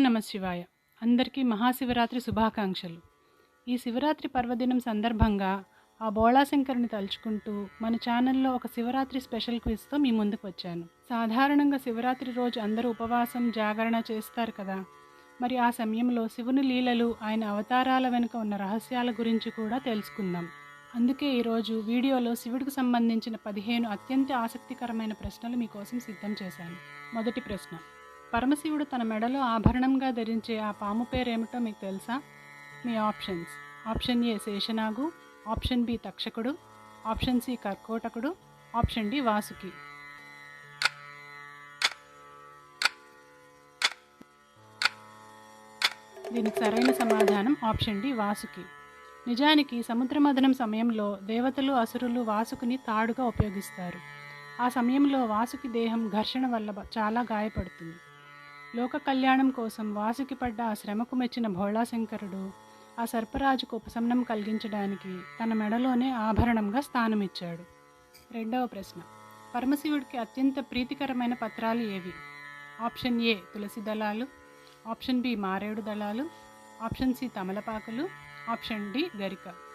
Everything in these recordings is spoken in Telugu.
నమ శివాయ. అందరికీ మహాశివరాత్రి శుభాకాంక్షలు. ఈ శివరాత్రి పర్వదినం సందర్భంగా ఆ బోళాశంకరుని తలుచుకుంటూ మన ఛానల్లో ఒక శివరాత్రి స్పెషల్ క్విజ్తో మీ ముందుకు వచ్చాను. సాధారణంగా శివరాత్రి రోజు అందరూ ఉపవాసం జాగరణ చేస్తారు కదా. మరి ఆ సమయంలో శివుని లీలలు ఆయన అవతారాల వెనుక ఉన్న రహస్యాల గురించి కూడా తెలుసుకుందాం. అందుకే ఈరోజు వీడియోలో శివుడికి సంబంధించిన పదిహేను అత్యంత ఆసక్తికరమైన ప్రశ్నలు మీకోసం సిద్ధం చేశాను. మొదటి ప్రశ్న. పరమశివుడు తన మెడలో ఆభరణంగా ధరించే ఆ పాము పేరేమిటో మీకు తెలుసా? మీ options. Option A Sheshnag option B తక్షకుడు option C కర్కోటకుడు ఆప్షన్ డి వాసుకి. దీనికి సరైన సమాధానం ఆప్షన్ డి వాసుకి. నిజానికి సముద్రమదనం సమయంలో దేవతలు అసురులు వాసుకుని తాడుగా ఉపయోగిస్తారు. ఆ సమయంలో వాసుకి దేహం ఘర్షణ వల్ల చాలా గాయపడుతుంది. లోక కళ్యాణం కోసం వాసుకి పడ్డ ఆ శ్రమకు మెచ్చిన భోళాశంకరుడు ఆ సర్పరాజుకు ఉపశమనం కలిగించడానికి తన మెడలోనే ఆభరణంగా స్థానమిచ్చాడు. రెండవ ప్రశ్న. పరమశివుడికి అత్యంత ప్రీతికరమైన పత్రాలు ఏవి? ఆప్షన్ ఏ తులసి దళాలు ఆప్షన్ బి మారేడు దళాలు ఆప్షన్ సి తమలపాకులు ఆప్షన్ డి గరిక.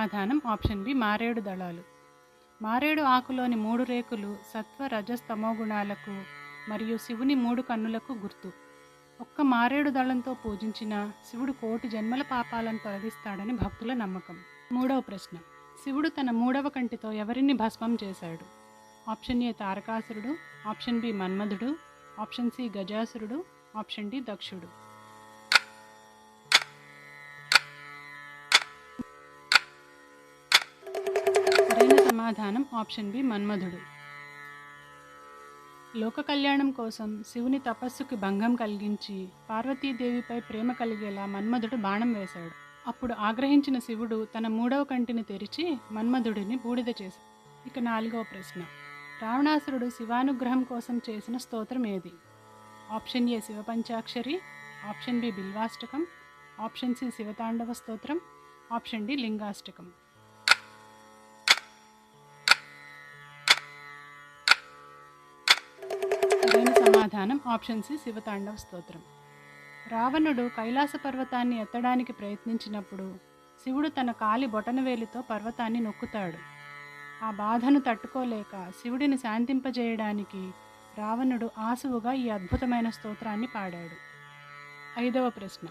సమాధానం ఆప్షన్ బి మారేడు దళాలు. మారేడు ఆకులోని మూడు రేకులు సత్వ రజస్తమో గుణాలకు మరియు శివుని మూడు కన్నులకు గుర్తు. ఒక్క మారేడు దళంతో పూజించిన శివుడు కోటి జన్మల పాపాలను తొలగిస్తాడని భక్తుల నమ్మకం. మూడవ ప్రశ్న. శివుడు తన మూడవ కంటితో ఎవరిని భస్మం చేశాడు? ఆప్షన్ ఏ తారకాసురుడు ఆప్షన్ బి మన్మధుడు ఆప్షన్ సి గజాసురుడు ఆప్షన్ డి దక్షుడు. సమాధానం ఆప్షన్ బి మన్మధుడు. లోక కళ్యాణం కోసం శివుని తపస్సుకి భంగం కలిగించి పార్వతీదేవిపై ప్రేమ కలిగేలా మన్మధుడు బాణం వేశాడు. అప్పుడు ఆగ్రహించిన శివుడు తన మూడవ కంటిని తెరిచి మన్మధుడిని బూడిద చేశాడు. ఇక నాలుగవ ప్రశ్న. రావణాసురుడు శివానుగ్రహం కోసం చేసిన స్తోత్రం ఏది? Option A Shivapanchakshari option B Bilvashtakam option C Shivatandava Stotram option D Lingashtakam. సరైన సమాధానం. ఆప్షన్ సి శివతాండవ స్తోత్రం. రావణుడు కైలాస పర్వతాన్ని ఎత్తడానికి ప్రయత్నించినప్పుడు శివుడు తన కాలి బొటనవేలితో పర్వతాన్ని నొక్కుతాడు. ఆ బాధను తట్టుకోలేక శివుడిని శాంతింపజేయడానికి రావణుడు ఆసువుగా ఈ అద్భుతమైన స్తోత్రాన్ని పాడాడు. ఐదవ ప్రశ్న.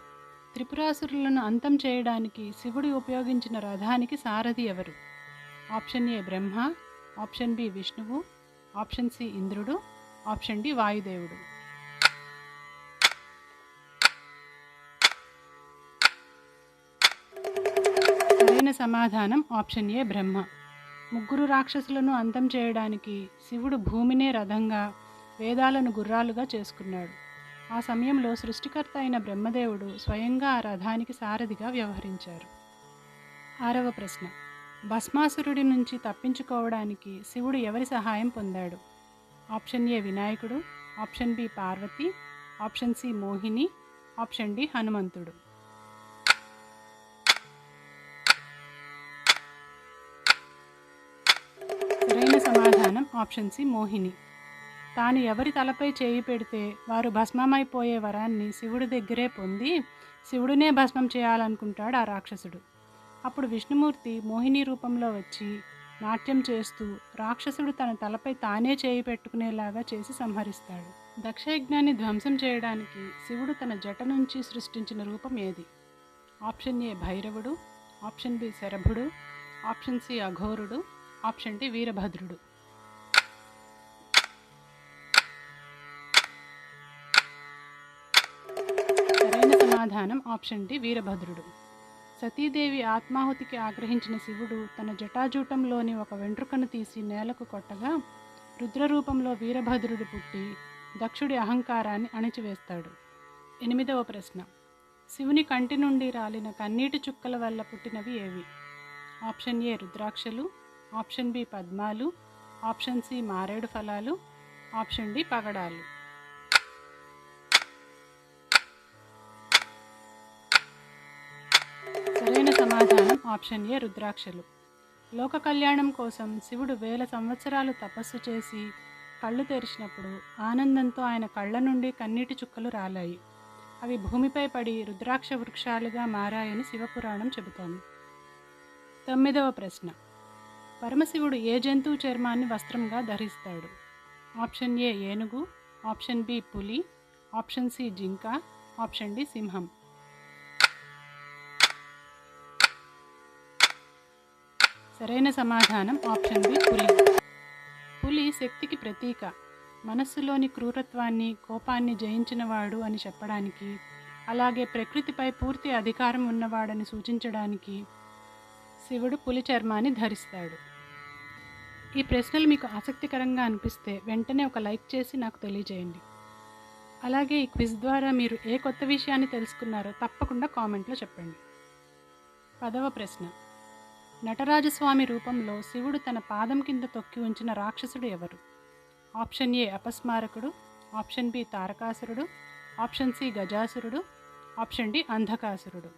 త్రిపురాసురులను అంతం చేయడానికి శివుడు ఉపయోగించిన రథానికి సారథి ఎవరు? Option A Brahma option B విష్ణువు ఆప్షన్ సి ఇంద్రుడు ఆప్షన్ డి వాయుదేవుడు. సరైన సమాధానం ఆప్షన్ ఏ బ్రహ్మ. ముగ్గురు రాక్షసులను అంతం చేయడానికి శివుడు భూమినే రథంగా వేదాలను గుర్రాలుగా చేసుకున్నాడు. ఆ సమయంలో సృష్టికర్త అయిన బ్రహ్మదేవుడు స్వయంగా ఆ రథానికి సారథిగా వ్యవహరించారు. ఆరవ ప్రశ్న. భస్మాసురుడి నుంచి తప్పించుకోవడానికి శివుడు ఎవరి సహాయం పొందాడు? ఆప్షన్ ఏ వినాయకుడు option B Parvati option C Mohini option D హనుమంతుడు. సరైన సమాధానం ఆప్షన్ సి మోహిని. తాను ఎవరి తలపై చేయి పెడితే వారు భస్మమైపోయే వరాన్ని శివుడి దగ్గరే పొంది శివుడినే భస్మం చేయాలనుకుంటాడు ఆ రాక్షసుడు. అప్పుడు విష్ణుమూర్తి మోహిని రూపంలో వచ్చి నాట్యం చేస్తూ రాక్షసుడు తన తలపై తానే చేయి పెట్టుకునేలాగా చేసి సంహరిస్తాడు. దక్షయజ్ఞాన్ని ధ్వంసం చేయడానికి శివుడు తన జట నుంచి సృష్టించిన రూపం ఏది? ఆప్షన్ ఏ భైరవుడు ఆప్షన్ బి శరభుడు ఆప్షన్ సి అఘోరుడు ఆప్షన్ డి వీరభద్రుడు. సరైన సమాధానం ఆప్షన్ డి వీరభద్రుడు. సతీదేవి ఆత్మాహుతికి ఆగ్రహించిన శివుడు తన జటాజూటంలోని ఒక వెంట్రుకను తీసి నేలకు కొట్టగా రుద్రరూపంలో వీరభద్రుడు పుట్టి దక్షుడి అహంకారాన్ని అణిచివేస్తాడు. ఎనిమిదవ ప్రశ్న. శివుని కంటి నుండి రాలిన కన్నీటి చుక్కల వల్ల పుట్టినవి ఏవి? ఆప్షన్ ఏ రుద్రాక్షలు ఆప్షన్ బి పద్మాలు ఆప్షన్ సి మారేడు ఫలాలు ఆప్షన్ డి పగడాలు. సరైన సమాధానం ఆప్షన్ ఏ రుద్రాక్షలు. లోక కళ్యాణం కోసం శివుడు వేల సంవత్సరాలు తపస్సు చేసి కళ్ళు తెరిచినప్పుడు ఆనందంతో ఆయన కళ్ళ నుండి కన్నీటి చుక్కలు రాలాయి. అవి భూమిపై పడి రుద్రాక్ష వృక్షాలుగా మారాయని శివపురాణం చెబుతోంది తొమ్మిదవ ప్రశ్న. పరమశివుడు ఏ జంతువు చర్మాన్ని వస్త్రంగా ధరిస్తాడు? ఆప్షన్ ఏ ఏనుగు ఆప్షన్ బి పులి ఆప్షన్ సి జింక ఆప్షన్ డి సింహం. సరైన సమాధానం ఆప్షన్ బి పులి. పులి శక్తికి ప్రతీక. మనస్సులోని క్రూరత్వాన్ని కోపాన్ని జయించినవాడు అని చెప్పడానికి అలాగే ప్రకృతిపై పూర్తి అధికారం ఉన్నవాడని సూచించడానికి శివుడు పులి చర్మాన్ని ధరిస్తాడు. ఈ ప్రశ్నలు మీకు ఆసక్తికరంగా అనిపిస్తే వెంటనే ఒక లైక్ చేసి నాకు తెలియజేయండి. అలాగే ఈ క్విజ్ ద్వారా మీరు ఏ కొత్త విషయాన్ని తెలుసుకున్నారో తప్పకుండా కామెంట్లో చెప్పండి. పదవ ప్రశ్న. నటరాజస్వామి రూపంలో శివుడు తన పాదం కింద తొక్కి ఉంచిన రాక్షసుడు ఎవరు? ఆప్షన్ ఏ అపస్మారకుడు ఆప్షన్ బి తారకాసురుడు ఆప్షన్ సి గజాసురుడు ఆప్షన్ డి అంధకాసురుడు.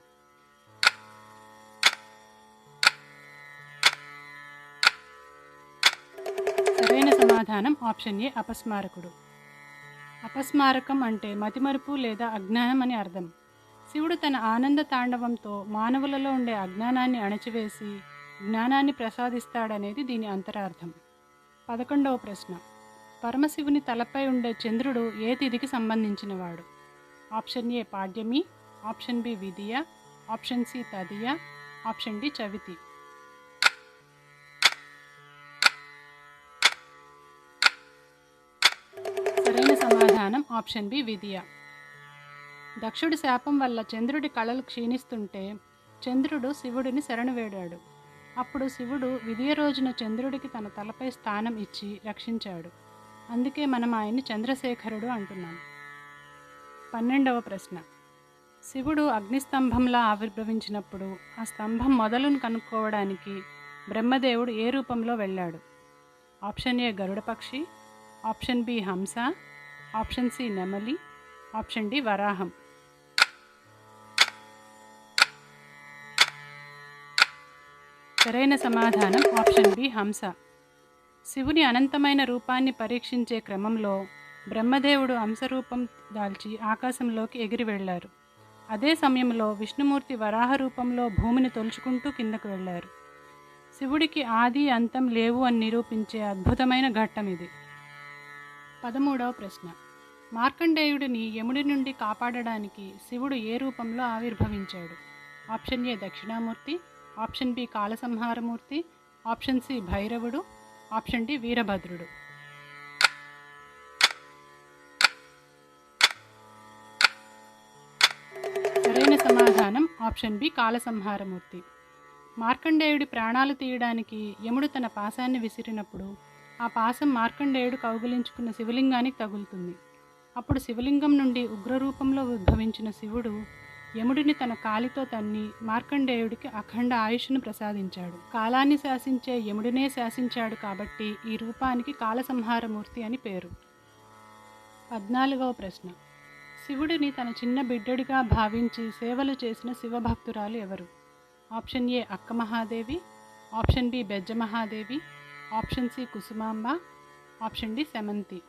సరైన సమాధానం ఆప్షన్ ఏ అపస్మారకుడు. అపస్మారకం అంటే మతిమరుపు లేదా అజ్ఞానం అని అర్థం. శివుడు తన ఆనంద తాండవంతో మానవులలో ఉండే అజ్ఞానాన్ని అణచివేసి జ్ఞానాన్ని ప్రసాదిస్తాడనేది దీని అంతరార్థం. పదకొండవ ప్రశ్న. పరమశివుని తలపై ఉండే చంద్రుడు ఏ తిథికి సంబంధించినవాడు? ఆప్షన్ ఏ పాడ్యమి ఆప్షన్ బి విధియ ఆప్షన్ సి తదియ ఆప్షన్ డి చవితి. సరైన సమాధానం ఆప్షన్ బి విధియ. దక్షుడి శాపం వల్ల చంద్రుడి కళలు క్షీణిస్తుంటే చంద్రుడు శివుడిని శరణు వేడాడు. అప్పుడు శివుడు విధియ రోజున చంద్రుడికి తన తలపై స్థానం ఇచ్చి రక్షించాడు. అందుకే మనం ఆయన్ని చంద్రశేఖరుడు అంటున్నాం. పన్నెండవ ప్రశ్న. శివుడు అగ్నిస్తంభంలా ఆవిర్భవించినప్పుడు ఆ స్తంభం మొదలును కనుక్కోవడానికి బ్రహ్మదేవుడు ఏ రూపంలో వెళ్ళాడు? ఆప్షన్ ఏ గరుడపక్షి ఆప్షన్ బి హంస ఆప్షన్ సి నెమలి ఆప్షన్ డి వరాహం. సరైన సమాధానం ఆప్షన్ బి హంస. శివుని అనంతమైన రూపాన్ని పరీక్షించే క్రమంలో బ్రహ్మదేవుడు హంసరూపం దాల్చి ఆకాశంలోకి ఎగిరి వెళ్ళారు. అదే సమయంలో విష్ణుమూర్తి వరాహ రూపంలో భూమిని తొలుచుకుంటూ కిందకు వెళ్ళారు. శివుడికి ఆది అంతం లేవు అని నిరూపించే అద్భుతమైన ఘట్టం ఇది. పదమూడవ ప్రశ్న. మార్కండేయుడిని యముడి నుండి కాపాడడానికి శివుడు ఏ రూపంలో ఆవిర్భవించాడు? Option A Dakshinamurthy option B Kalasamharamurthy option C Bhairavudu option D వీరభద్రుడు. సరైన సమాధానం ఆప్షన్ బి కాలసంహారమూర్తి. మార్కండేయుడి ప్రాణాలు తీయడానికి యముడు తన పాశాన్ని విసిరినప్పుడు ఆ పాశం మార్కండేయుడు కౌగిలించుకున్న శివలింగానికి తగులుతుంది. అప్పుడు శివలింగం నుండి ఉగ్రరూపంలో ఉద్భవించిన శివుడు యముడిని తన కాలితో తన్ని మార్కండేయుడికి అఖండ ఆయుష్ను ప్రసాదించాడు. కాలాన్ని శాసించే యముడినే శాసించాడు కాబట్టి ఈ రూపానికి కాలసంహారమూర్తి అని పేరు. పద్నాలుగవ ప్రశ్న. శివుడిని తన చిన్న బిడ్డడిగా భావించి సేవలు చేసిన శివభక్తురాలు ఎవరు? Option A Akka Mahadevi option B Bejja Mahadevi option C Kusumamba option D Semanti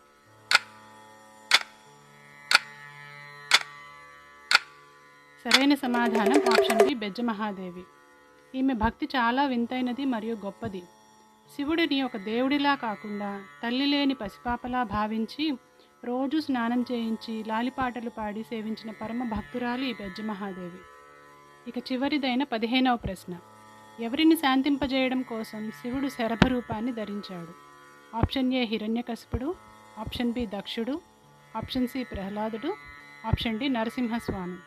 సరైన సమాధానం ఆప్షన్ బి బెజ్జ మహాదేవి ఈమె భక్తి చాలా వింతైనది మరియు గొప్పది. శివుడిని ఒక దేవుడిలా కాకుండా తల్లి లేని పసిపాపలా భావించి రోజు స్నానం చేయించి లాలిపాటలు పాడి సేవించిన పరమ భక్తురాలు ఈ బెజ్జ మహాదేవి ఇక చివరిదైన పదిహేనవ ప్రశ్న. ఎవరిని శాంతింపజేయడం కోసం శివుడు శరభ రూపాన్ని ధరించాడు? ఆప్షన్ ఏ హిరణ్యకశిపుడు ఆప్షన్ బి దక్షుడు ఆప్షన్ సి ప్రహ్లాదుడు ఆప్షన్ డి నరసింహస్వామి.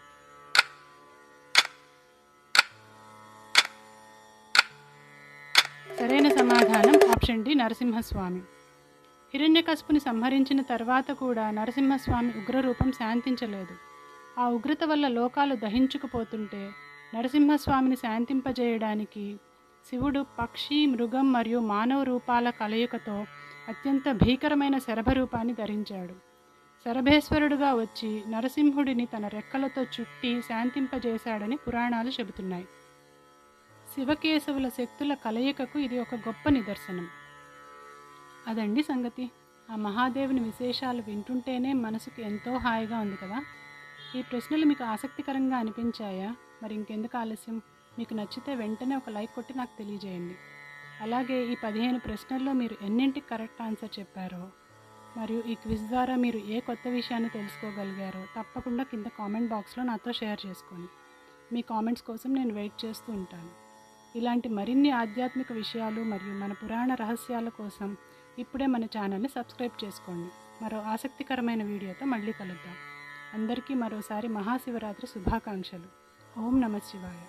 సరైన సమాధానం ఆప్షన్ డి నరసింహస్వామి. హిరణ్యకశుపుని సంహరించిన తర్వాత కూడా నరసింహస్వామి ఉగ్రరూపం శాంతించలేదు. ఆ ఉగ్రత వల్ల లోకాలు దహించుకుపోతుంటే నరసింహస్వామిని శాంతింపజేయడానికి శివుడు పక్షి మృగం మరియు మానవ రూపాల కలయికతో అత్యంత భీకరమైన శరభ రూపాన్ని ధరించాడు. శరభేశ్వరుడుగా వచ్చి నరసింహుడిని తన రెక్కలతో చుట్టి శాంతింపజేశాడని పురాణాలు చెబుతున్నాయి. శివకేశవుల శక్తుల కలయికకు ఇది ఒక గొప్ప నిదర్శనం. అదండి సంగతి. ఆ మహాదేవుని విశేషాలు వింటుంటేనే మనసుకు ఎంతో హాయిగా ఉంది కదా. ఈ ప్రశ్నలు మీకు ఆసక్తికరంగా అనిపించాయా? మరి ఇంకెందుకు ఆలస్యం? మీకు నచ్చితే వెంటనే ఒక లైక్ కొట్టి నాకు తెలియజేయండి. అలాగే ఈ పదిహేను ప్రశ్నల్లో మీరు ఎన్నింటికి కరెక్ట్ ఆన్సర్ చెప్పారో మరియు ఈ క్విజ్ ద్వారా మీరు ఏ కొత్త విషయాన్ని తెలుసుకోగలిగారో తప్పకుండా కింద కామెంట్ బాక్స్లో నాతో షేర్ చేసుకోండి. మీ కామెంట్స్ కోసం నేను వెయిట్ చేస్తూ ఉంటాను. ఇలాంటి మరిన్ని ఆధ్యాత్మిక విషయాలు మరియు మన పురాణ రహస్యాల కోసం ఇప్పుడే మన ఛానల్ని సబ్స్క్రైబ్ చేసుకోండి. మరో ఆసక్తికరమైన వీడియోతో మళ్ళీ కలుద్దాం. అందరికీ మరోసారి మహాశివరాత్రి శుభాకాంక్షలు. ఓం నమ శివాయ.